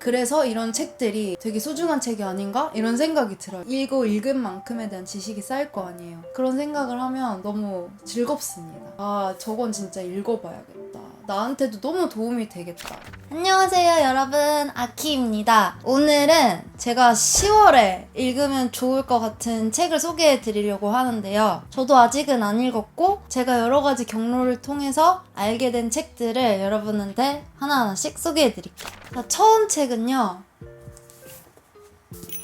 그래서 이런 책들이 되게 소중한 책이 아닌가? 이런 생각이 들어요. 읽고 읽은 만큼에 대한 지식이 쌓일 거 아니에요. 그런 생각을 하면 너무 즐겁습니다. 아, 저건 진짜 읽어봐야겠다. 나한테도 너무 도움이 되겠다. 안녕하세요, 여러분. 아키입니다. 오늘은 제가 10월에 읽으면 좋을 것 같은 책을 소개해 드리려고 하는데요. 저도 아직은 안 읽었고, 제가 여러 가지 경로를 통해서 알게 된 책들을 여러분한테 하나하나씩 소개해 드릴게요. 자, 처음 책은요.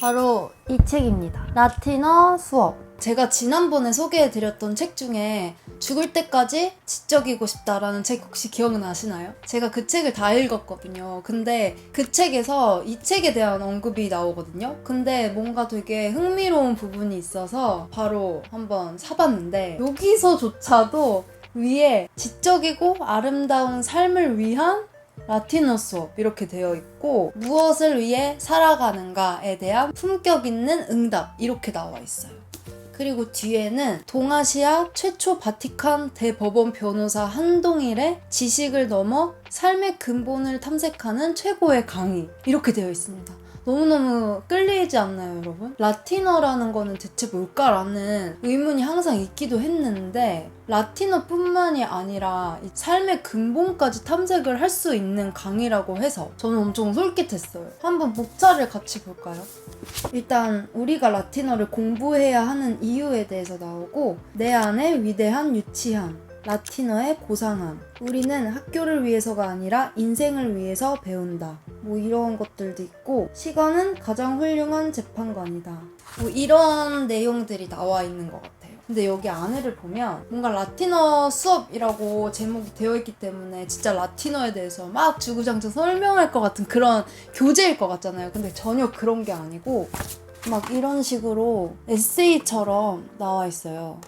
바로 이 책입니다. 라틴어 수업. 제가 지난번에 소개해 드렸던 책 중에 죽을 때까지 지적이고 싶다라는 책 혹시 기억나시나요? 제가 그 책을 다 읽었거든요. 근데 그 책에서 이 책에 대한 언급이 나오거든요. 근데 뭔가 되게 흥미로운 부분이 있어서 바로 한번 사봤는데 여기서조차도 위에 지적이고 아름다운 삶을 위한 라틴어 수업 이렇게 되어 있고 무엇을 위해 살아가는가에 대한 품격 있는 응답 이렇게 나와 있어요. 그리고 뒤에는 동아시아 최초 바티칸 대법원 변호사 한동일의 지식을 넘어 삶의 근본을 탐색하는 최고의 강의 이렇게 되어 있습니다. 너무너무 끌리지 않나요, 여러분? 라틴어라는 거는 대체 뭘까라는 의문이 항상 있기도 했는데, 라틴어뿐만이 아니라 이 삶의 근본까지 탐색을 할 수 있는 강의라고 해서 저는 엄청 솔깃했어요. 한번 목차를 같이 볼까요? 일단 우리가 라틴어를 공부해야 하는 이유에 대해서 나오고 내 안에 위대한 유치함, 라틴어의 고상함. 우리는 학교를 위해서가 아니라 인생을 위해서 배운다. 뭐 이런 것들도 있고 시간은 가장 훌륭한 재판관이다. 뭐 이런 내용들이 나와 있는 것 같아요. 근데 여기 안에를 보면 뭔가 라틴어 수업이라고 제목이 되어 있기 때문에 진짜 라틴어에 대해서 막 주구장창 설명할 것 같은 그런 교재일 것 같잖아요. 근데 전혀 그런 게 아니고 막 이런 식으로 에세이처럼 나와 있어요.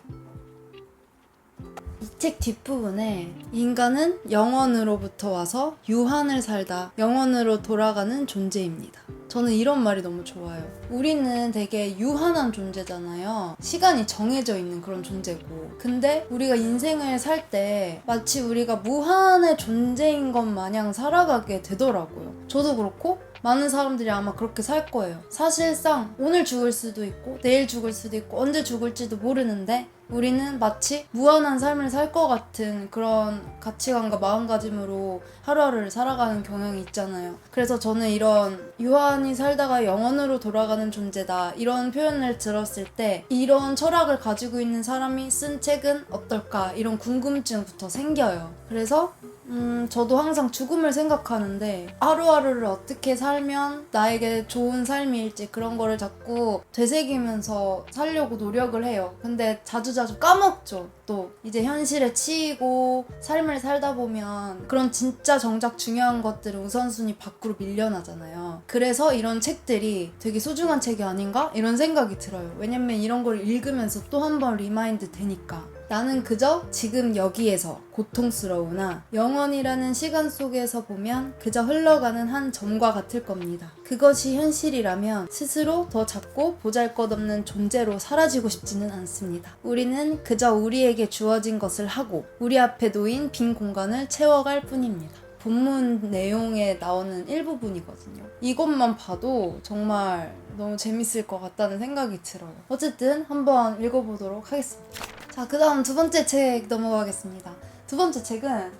이 책 뒷부분에 인간은 영원으로부터 와서 유한을 살다 영원으로 돌아가는 존재입니다. 저는 이런 말이 너무 좋아요. 우리는 되게 유한한 존재잖아요. 시간이 정해져 있는 그런 존재고. 근데 우리가 인생을 살 때 마치 우리가 무한의 존재인 것 마냥 살아가게 되더라고요. 저도 그렇고 많은 사람들이 아마 그렇게 살 거예요. 사실상 오늘 죽을 수도 있고 내일 죽을 수도 있고 언제 죽을지도 모르는데 우리는 마치 무한한 삶을 살 것 같은 그런 가치관과 마음가짐으로 하루하루를 살아가는 경향이 있잖아요. 그래서 저는 이런 유한히 살다가 영원으로 돌아가는 존재다 이런 표현을 들었을 때 이런 철학을 가지고 있는 사람이 쓴 책은 어떨까 이런 궁금증부터 생겨요. 그래서 음, 저도 항상 죽음을 생각하는데 하루하루를 어떻게 살면 나에게 좋은 삶일지 그런 거를 자꾸 되새기면서 살려고 노력을 해요. 근데 자주 자주 까먹죠. 또 이제 현실에 치이고 삶을 살다 보면 그런 진짜 정작 중요한 것들은 우선순위 밖으로 밀려나잖아요. 그래서 이런 책들이 되게 소중한 책이 아닌가? 이런 생각이 들어요. 왜냐면 이런 걸 읽으면서 또 한 번 리마인드 되니까. 나는 그저 지금 여기에서 고통스러우나 영원이라는 시간 속에서 보면 그저 흘러가는 한 점과 같을 겁니다. 그것이 현실이라면 스스로 더 작고 보잘 것 없는 존재로 사라지고 싶지는 않습니다. 우리는 그저 우리에게 주어진 것을 하고 우리 앞에 놓인 빈 공간을 채워갈 뿐입니다. 본문 내용에 나오는 일부분이거든요. 이것만 봐도 정말 너무 재밌을 것 같다는 생각이 들어요. 어쨌든 한번 읽어보도록 하겠습니다. 자, 그 다음 두 번째 책 넘어가겠습니다. 두 번째 책은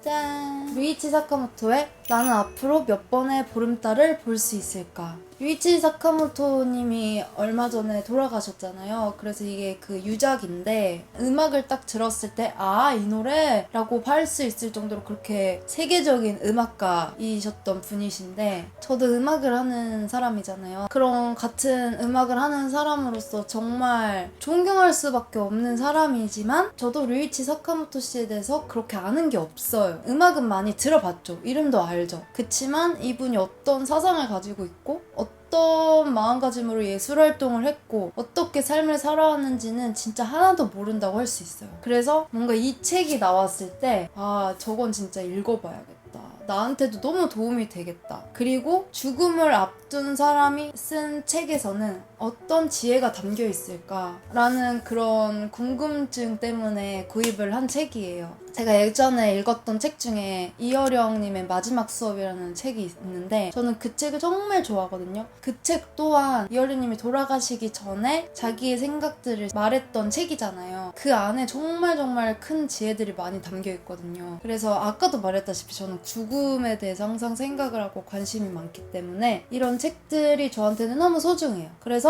짠! 루이치 사카모토의 나는 앞으로 몇 번의 보름달을 볼 수 있을까? 유이치 사카모토님이 얼마 전에 돌아가셨잖아요. 그래서 이게 그 유작인데 음악을 딱 들었을 때 아, 이 노래라고 할 수 있을 정도로 그렇게 세계적인 음악가이셨던 분이신데 저도 음악을 하는 사람이잖아요. 그런 같은 음악을 하는 사람으로서 정말 존경할 수밖에 없는 사람이지만 저도 류이치 사카모토 씨에 대해서 그렇게 아는 게 없어요. 음악은 많이 들어봤죠. 이름도 알죠. 그치만 이분이 어떤 사상을 가지고 있고 어떤 마음가짐으로 예술 활동을 했고 어떻게 삶을 살아왔는지는 진짜 하나도 모른다고 할 수 있어요. 그래서 뭔가 이 책이 나왔을 때 아 저건 진짜 읽어봐야겠다. 나한테도 너무 도움이 되겠다. 그리고 죽음을 앞둔 사람이 쓴 책에서는 어떤 지혜가 담겨 있을까라는 그런 궁금증 때문에 구입을 한 책이에요. 제가 예전에 읽었던 책 중에 이어령님의 마지막 수업이라는 책이 있는데 저는 그 책을 정말 좋아하거든요. 그 책 또한 이어령님이 돌아가시기 전에 자기의 생각들을 말했던 책이잖아요. 그 안에 정말 정말 큰 지혜들이 많이 담겨 있거든요. 그래서 아까도 말했다시피 저는 죽음에 대해서 항상 생각을 하고 관심이 많기 때문에 이런 책들이 저한테는 너무 소중해요. 그래서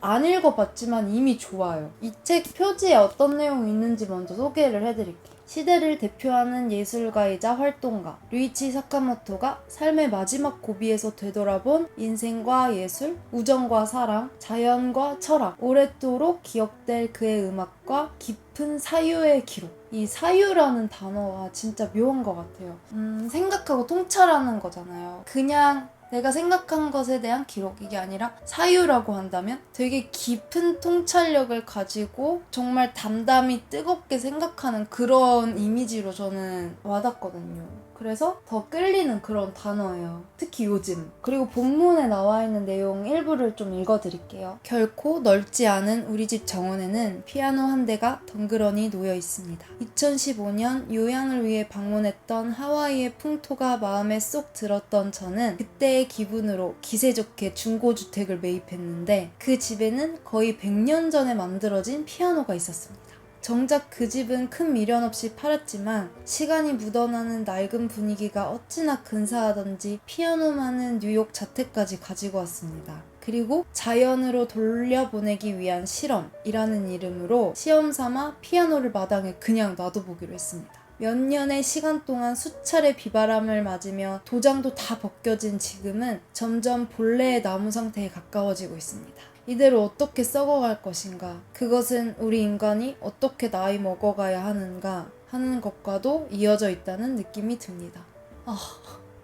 안 읽어봤지만 이미 좋아요. 이 책 표지에 어떤 내용이 있는지 먼저 소개를 해드릴게요. 시대를 대표하는 예술가이자 활동가 류이치 사카모토가 삶의 마지막 고비에서 되돌아본 인생과 예술, 우정과 사랑, 자연과 철학, 오랫도록 기억될 그의 음악과 깊은 사유의 기록. 이 사유라는 단어가 진짜 묘한 것 같아요. 음, 생각하고 통찰하는 거잖아요. 그냥 내가 생각한 것에 대한 기록 이게 아니라 사유라고 한다면 되게 깊은 통찰력을 가지고 정말 담담히 뜨겁게 생각하는 그런 이미지로 저는 와닿거든요. 그래서 더 끌리는 그런 단어예요. 특히 요즘. 그리고 본문에 나와 있는 내용 일부를 좀 읽어드릴게요. 결코 넓지 않은 우리 집 정원에는 피아노 한 대가 덩그러니 놓여 있습니다. 2015년 요양을 위해 방문했던 하와이의 풍토가 마음에 쏙 들었던 저는 그때의 기분으로 기세 좋게 중고주택을 매입했는데 그 집에는 거의 100년 전에 만들어진 피아노가 있었습니다. 정작 그 집은 큰 미련 없이 팔았지만 시간이 묻어나는 낡은 분위기가 어찌나 근사하던지 피아노 많은 뉴욕 자택까지 가지고 왔습니다. 그리고 자연으로 돌려보내기 위한 실험이라는 이름으로 시험 삼아 피아노를 마당에 그냥 놔둬보기로 했습니다. 몇 년의 시간 동안 수차례 비바람을 맞으며 도장도 다 벗겨진 지금은 점점 본래의 나무 상태에 가까워지고 있습니다. 이대로 어떻게 썩어갈 것인가? 그것은 우리 인간이 어떻게 나이 먹어가야 하는가 하는 것과도 이어져 있다는 느낌이 듭니다. 아,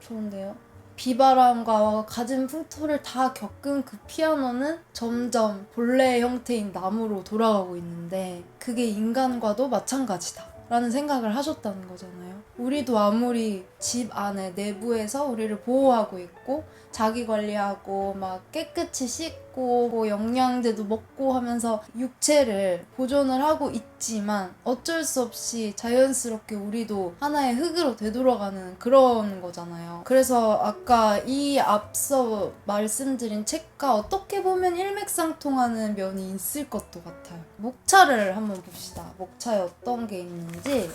좋은데요? 비바람과 갖은 풍토를 다 겪은 그 피아노는 점점 본래의 형태인 나무로 돌아가고 있는데 그게 인간과도 마찬가지다. 라는 생각을 하셨다는 거잖아요. 우리도 아무리 집 안에 내부에서 우리를 보호하고 있고 자기 관리하고 막 깨끗이 씻 고 뭐 영양제도 먹고 하면서 육체를 보존을 하고 있지만 어쩔 수 없이 자연스럽게 우리도 하나의 흙으로 되돌아가는 그런 거잖아요. 그래서 아까 이 앞서 말씀드린 책과 어떻게 보면 일맥상통하는 면이 있을 것도 같아요. 목차를 한번 봅시다. 목차에 어떤 게 있는지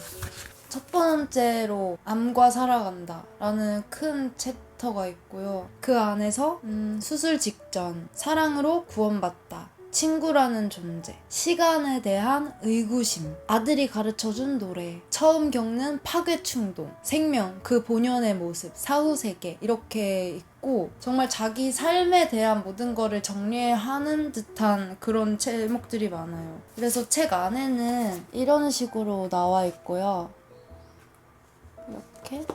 첫 번째로 암과 살아간다 라는 큰 챕터가 있고요. 그 안에서 음, 수술 직전 사랑으로 구원받다 친구라는 존재, 시간에 대한 의구심, 아들이 가르쳐준 노래, 처음 겪는 파괴 충동, 생명, 그 본연의 모습, 사후 세계 이렇게 있고 정말 자기 삶에 대한 모든 거를 정리하는 듯한 그런 제목들이 많아요. 그래서 책 안에는 이런 식으로 나와 있고요. 이렇게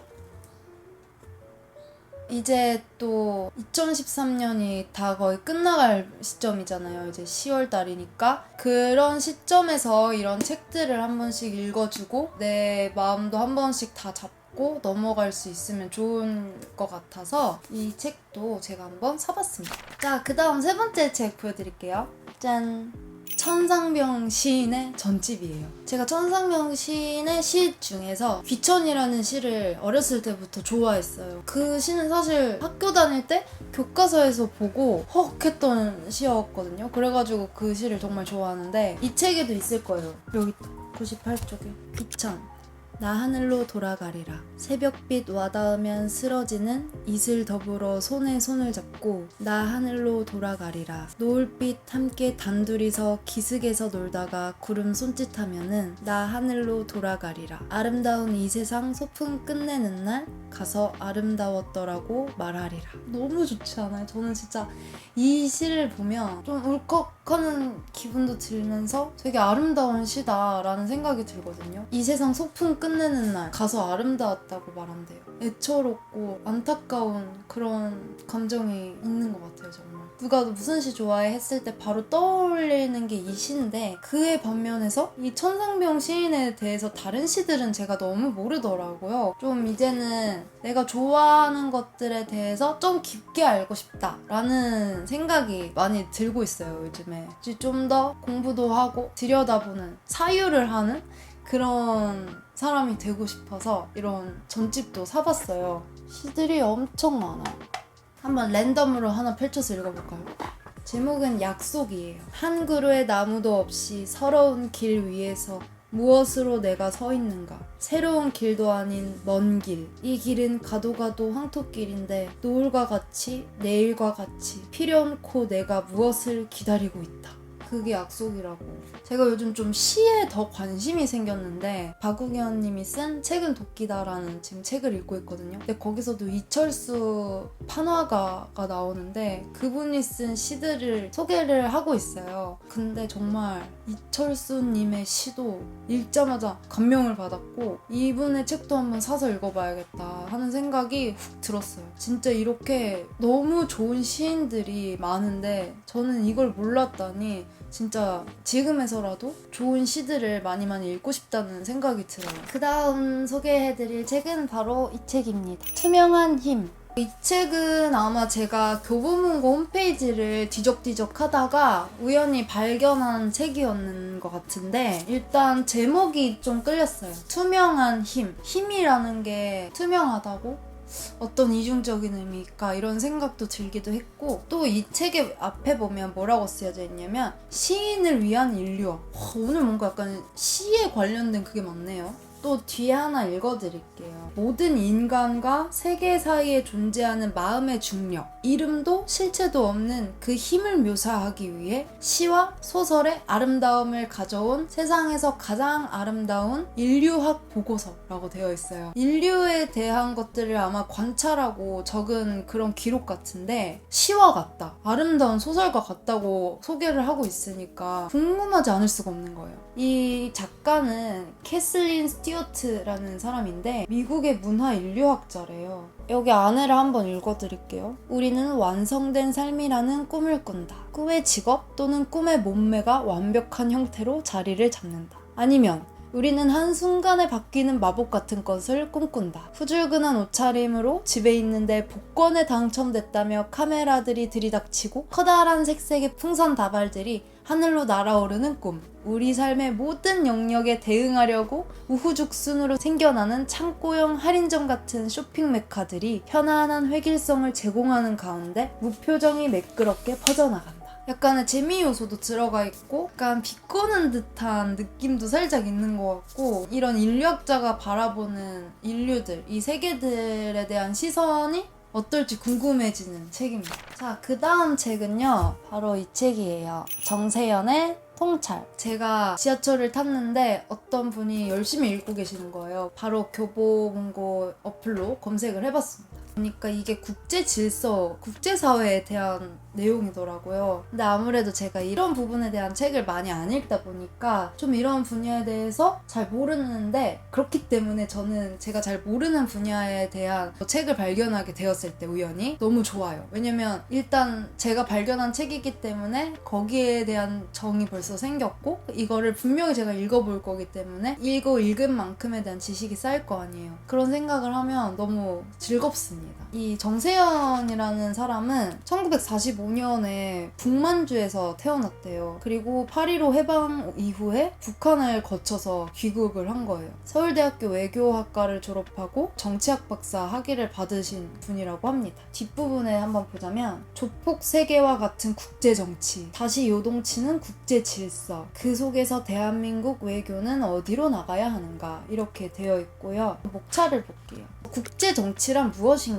이제 또 2013년이 다 거의 끝나갈 시점이잖아요. 이제 10월 달이니까. 그런 시점에서 이런 책들을 한 번씩 읽어주고 내 마음도 한 번씩 다 잡고 넘어갈 수 있으면 좋은 것 같아서 이 책도 제가 한번 사봤습니다. 자, 그 다음 세 번째 책 보여드릴게요. 짠! 천상병 시인의 전집이에요. 제가 천상병 시인의 시 중에서 귀천이라는 시를 어렸을 때부터 좋아했어요. 그 시는 사실 학교 다닐 때 교과서에서 보고 헉 했던 시였거든요. 그래가지고 그 시를 정말 좋아하는데 이 책에도 있을 거예요. 여기 98쪽에 귀천. 나 하늘로 돌아가리라. 새벽빛 와닿으면 쓰러지는 이슬 더불어 손에 손을 잡고 나 하늘로 돌아가리라. 노을빛 함께 단둘이서 기슭에서 놀다가 구름 손짓하면은 나 하늘로 돌아가리라. 아름다운 이 세상 소풍 끝내는 날 가서 아름다웠더라고 말하리라. 너무 좋지 않아요? 저는 진짜 이 시를 보면 좀 울컥 하는 기분도 들면서 되게 아름다운 시다라는 생각이 들거든요. 이 세상 소풍 끝내는 날 가서 아름다웠다고 말한대요. 애처롭고 안타까운 그런 감정이 있는 것 같아요, 정말. 누가 무슨 시 좋아해 했을 때 바로 떠올리는 게 이 시인데 그의 반면에서 이 천상병 시인에 대해서 다른 시들은 제가 너무 모르더라고요. 좀 이제는 내가 좋아하는 것들에 대해서 좀 깊게 알고 싶다라는 생각이 많이 들고 있어요, 요즘에. 좀 더 공부도 하고 들여다보는 사유를 하는 그런 사람이 되고 싶어서 이런 전집도 사봤어요. 시들이 엄청 많아요. 한번 랜덤으로 하나 펼쳐서 읽어볼까요? 제목은 약속이에요. 한 그루의 나무도 없이 서러운 길 위에서 무엇으로 내가 서 있는가? 새로운 길도 아닌 먼 길. 이 길은 가도 가도 황토길인데 노을과 같이 내일과 같이 필요않고 내가 무엇을 기다리고 있다. 그게 약속이라고. 제가 요즘 좀 시에 더 관심이 생겼는데 박우현 님이 쓴 책은 도끼다라는 지금 책을 읽고 있거든요. 근데 거기서도 이철수 판화가가 나오는데 그분이 쓴 시들을 소개를 하고 있어요. 근데 정말 이철수 님의 시도 읽자마자 감명을 받았고 이분의 책도 한번 사서 읽어봐야겠다 하는 생각이 훅 들었어요. 진짜 이렇게 너무 좋은 시인들이 많은데 저는 이걸 몰랐다니 진짜 지금에서라도 좋은 시들을 많이 많이 읽고 싶다는 생각이 들어요. 그 다음 소개해드릴 책은 바로 이 책입니다. 투명한 힘. 이 책은 아마 제가 교보문고 홈페이지를 뒤적뒤적 하다가 우연히 발견한 책이었는 것 같은데 일단 제목이 좀 끌렸어요. 투명한 힘. 힘이라는 게 투명하다고? 어떤 이중적인 의미일까 이런 생각도 들기도 했고 또 이 책의 앞에 보면 뭐라고 쓰여져 있냐면 시인을 위한 인류학 와, 오늘 뭔가 약간 시에 관련된 그게 많네요 또 뒤에 하나 읽어드릴게요 모든 인간과 세계 사이에 존재하는 마음의 중력 이름도 실체도 없는 그 힘을 묘사하기 위해 시와 소설의 아름다움을 가져온 세상에서 가장 아름다운 인류학 보고서라고 되어 있어요. 인류에 대한 것들을 아마 관찰하고 적은 그런 기록 같은데 시와 같다. 아름다운 소설과 같다고 소개를 하고 있으니까 궁금하지 않을 수가 없는 거예요. 이 작가는 캐슬린 스 튜어트라는 사람인데 미국의 문화 인류학자래요. 여기 안에를 한번 읽어드릴게요. 우리는 완성된 삶이라는 꿈을 꾼다. 꿈의 직업 또는 꿈의 몸매가 완벽한 형태로 자리를 잡는다. 아니면 우리는 한순간에 바뀌는 마법 같은 것을 꿈꾼다. 후줄근한 옷차림으로 집에 있는데 복권에 당첨됐다며 카메라들이 들이닥치고 커다란 색색의 풍선 다발들이 하늘로 날아오르는 꿈. 우리 삶의 모든 영역에 대응하려고 우후죽순으로 생겨나는 창고형 할인점 같은 쇼핑 메카들이 편안한 획일성을 제공하는 가운데 무표정이 매끄럽게 퍼져나간다. 약간의 재미 요소도 들어가 있고 약간 비꼬는 듯한 느낌도 살짝 있는 것 같고 이런 인류학자가 바라보는 인류들 이 세계들에 대한 시선이 어떨지 궁금해지는 책입니다. 자, 그 다음 책은요. 바로 이 책이에요. 정세연의 통찰. 제가 지하철을 탔는데 어떤 분이 열심히 읽고 계시는 거예요. 바로 교보문고 어플로 검색을 해봤습니다. 보니까 이게 국제 질서, 국제 사회에 대한 내용이더라고요. 근데 아무래도 제가 이런 부분에 대한 책을 많이 안 읽다 보니까 좀 이런 분야에 대해서 잘 모르는데 그렇기 때문에 저는 제가 잘 모르는 분야에 대한 책을 발견하게 되었을 때 우연히 너무 좋아요. 왜냐면 일단 제가 발견한 책이기 때문에 거기에 대한 정이 벌써 생겼고 이거를 분명히 제가 읽어볼 거기 때문에 읽고 읽은 만큼에 대한 지식이 쌓일 거 아니에요. 그런 생각을 하면 너무 즐겁습니다. 이 정세현이라는 사람은 1945년에 북만주에서 태어났대요. 그리고 8.15 해방 이후에 북한을 거쳐서 귀국을 한 거예요. 서울대학교 외교학과를 졸업하고 정치학 박사 학위를 받으신 분이라고 합니다. 뒷부분에 한번 보자면 조폭 세계와 같은 국제 정치, 다시 요동치는 국제 질서, 그 속에서 대한민국 외교는 어디로 나가야 하는가 이렇게 되어 있고요. 목차를 볼게요. 국제 정치란 무엇인가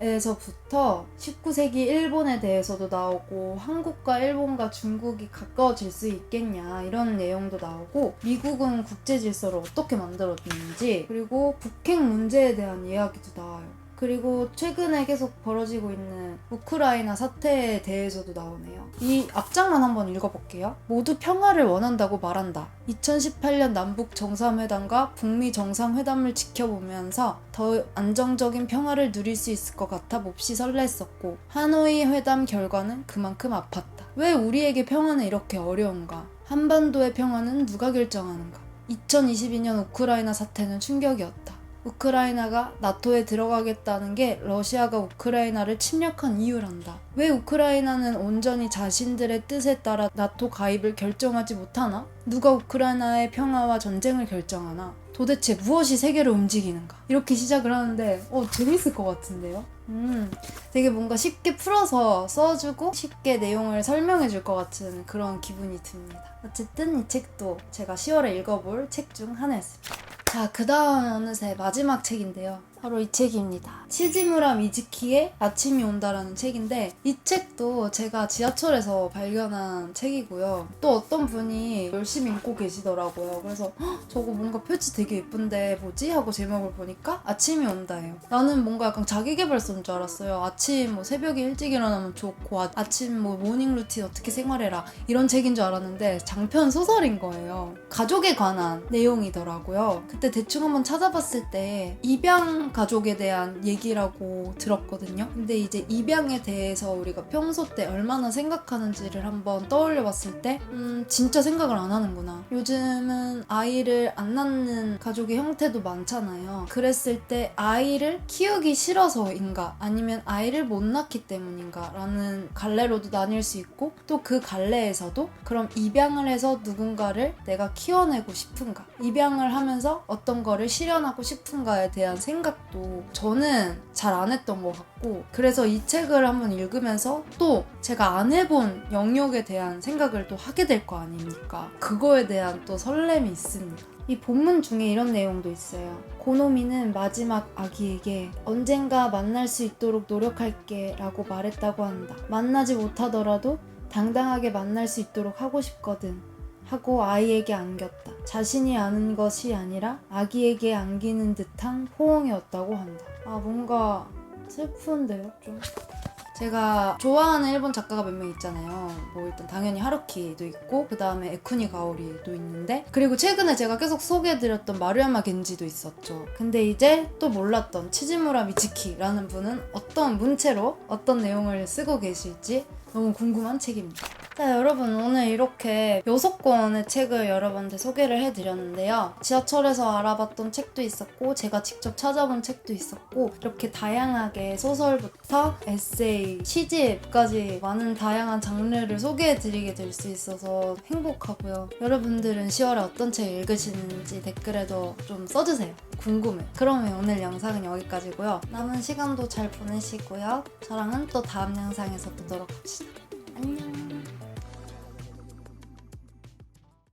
에서부터 19세기 일본에 대해서도 나오고 한국과 일본과 중국이 가까워질 수 있겠냐 이런 내용도 나오고 미국은 국제 질서를 어떻게 만들었는지 그리고 북핵 문제에 대한 이야기도 나와요. 그리고 최근에 계속 벌어지고 있는 우크라이나 사태에 대해서도 나오네요. 이 앞장만 한번 읽어볼게요. 모두 평화를 원한다고 말한다. 2018년 남북 정상회담과 북미 정상회담을 지켜보면서 더 안정적인 평화를 누릴 수 있을 것 같아 몹시 설렜었고 하노이 회담 결과는 그만큼 아팠다. 왜 우리에게 평화는 이렇게 어려운가? 한반도의 평화는 누가 결정하는가? 2022년 우크라이나 사태는 충격이었다. 우크라이나가 나토에 들어가겠다는 게 러시아가 우크라이나를 침략한 이유란다. 왜 우크라이나는 온전히 자신들의 뜻에 따라 나토 가입을 결정하지 못하나? 누가 우크라이나의 평화와 전쟁을 결정하나? 도대체 무엇이 세계를 움직이는가? 이렇게 시작을 하는데, 어, 재밌을 것 같은데요? 음, 되게 뭔가 쉽게 풀어서 써주고 쉽게 내용을 설명해 줄 것 같은 그런 기분이 듭니다. 어쨌든 이 책도 제가 10월에 읽어볼 책 중 하나였습니다. 자, 그 다음 어느새 마지막 책인데요. 바로 이 책입니다. 치지무라 미즈키의 아침이 온다라는 책인데 이 책도 제가 지하철에서 발견한 책이고요. 또 어떤 분이 열심히 읽고 계시더라고요. 그래서 "헉, 저거 뭔가 표지 되게 예쁜데 뭐지? 하고 제목을 보니까 아침이 온다예요. 나는 뭔가 약간 자기계발서인 줄 알았어요. 아침 뭐 새벽에 일찍 일어나면 좋고 아, 아침 뭐 모닝 루틴 어떻게 생활해라 이런 책인 줄 알았는데 장편 소설인 거예요. 가족에 관한 내용이더라고요. 그때 대충 한번 찾아봤을 때 입양 가족에 대한 얘기라고 들었거든요. 근데 이제 입양에 대해서 우리가 평소 때 얼마나 생각하는지를 한번 떠올려 봤을 때, 음, 진짜 생각을 안 하는구나. 요즘은 아이를 안 낳는 가족의 형태도 많잖아요. 그랬을 때 아이를 키우기 싫어서인가, 아니면 아이를 못 낳기 때문인가, 라는 갈래로도 나뉠 수 있고, 또 그 갈래에서도 그럼 입양을 해서 누군가를 내가 키워내고 싶은가, 입양을 하면서 어떤 거를 실현하고 싶은가에 대한 생각 도 저는 잘 안 했던 것 같고 그래서 이 책을 한번 읽으면서 또 제가 안 해본 영역에 대한 생각을 또 하게 될 거 아닙니까? 그거에 대한 또 설렘이 있습니다. 이 본문 중에 이런 내용도 있어요. 고노미는 마지막 아기에게 언젠가 만날 수 있도록 노력할게 라고 말했다고 한다. 만나지 못하더라도 당당하게 만날 수 있도록 하고 싶거든. 하고 아이에게 안겼다. 자신이 아는 것이 아니라 아기에게 안기는 듯한 포옹이었다고 한다. 아, 뭔가 슬픈데요, 좀. 제가 좋아하는 일본 작가가 몇 명 있잖아요. 뭐 일단 당연히 하루키도 있고 그 다음에 에쿠니 가오리도 있는데 그리고 최근에 제가 계속 소개해드렸던 마루야마 겐지도 있었죠. 근데 이제 또 몰랐던 치즈무라 미치키라는 분은 어떤 문체로 어떤 내용을 쓰고 계실지 너무 궁금한 책입니다. 자, 여러분 오늘 이렇게 여섯 권의 책을 여러분한테 소개를 해드렸는데요. 지하철에서 알아봤던 책도 있었고 제가 직접 찾아본 책도 있었고 이렇게 다양하게 소설부터 에세이, 시집까지 많은 다양한 장르를 소개해드리게 될 수 있어서 행복하고요. 여러분들은 10월에 어떤 책 읽으시는지 댓글에도 좀 써주세요. 궁금해. 그러면 오늘 영상은 여기까지고요. 남은 시간도 잘 보내시고요. 저랑은 또 다음 영상에서 보도록 합시다. 안녕.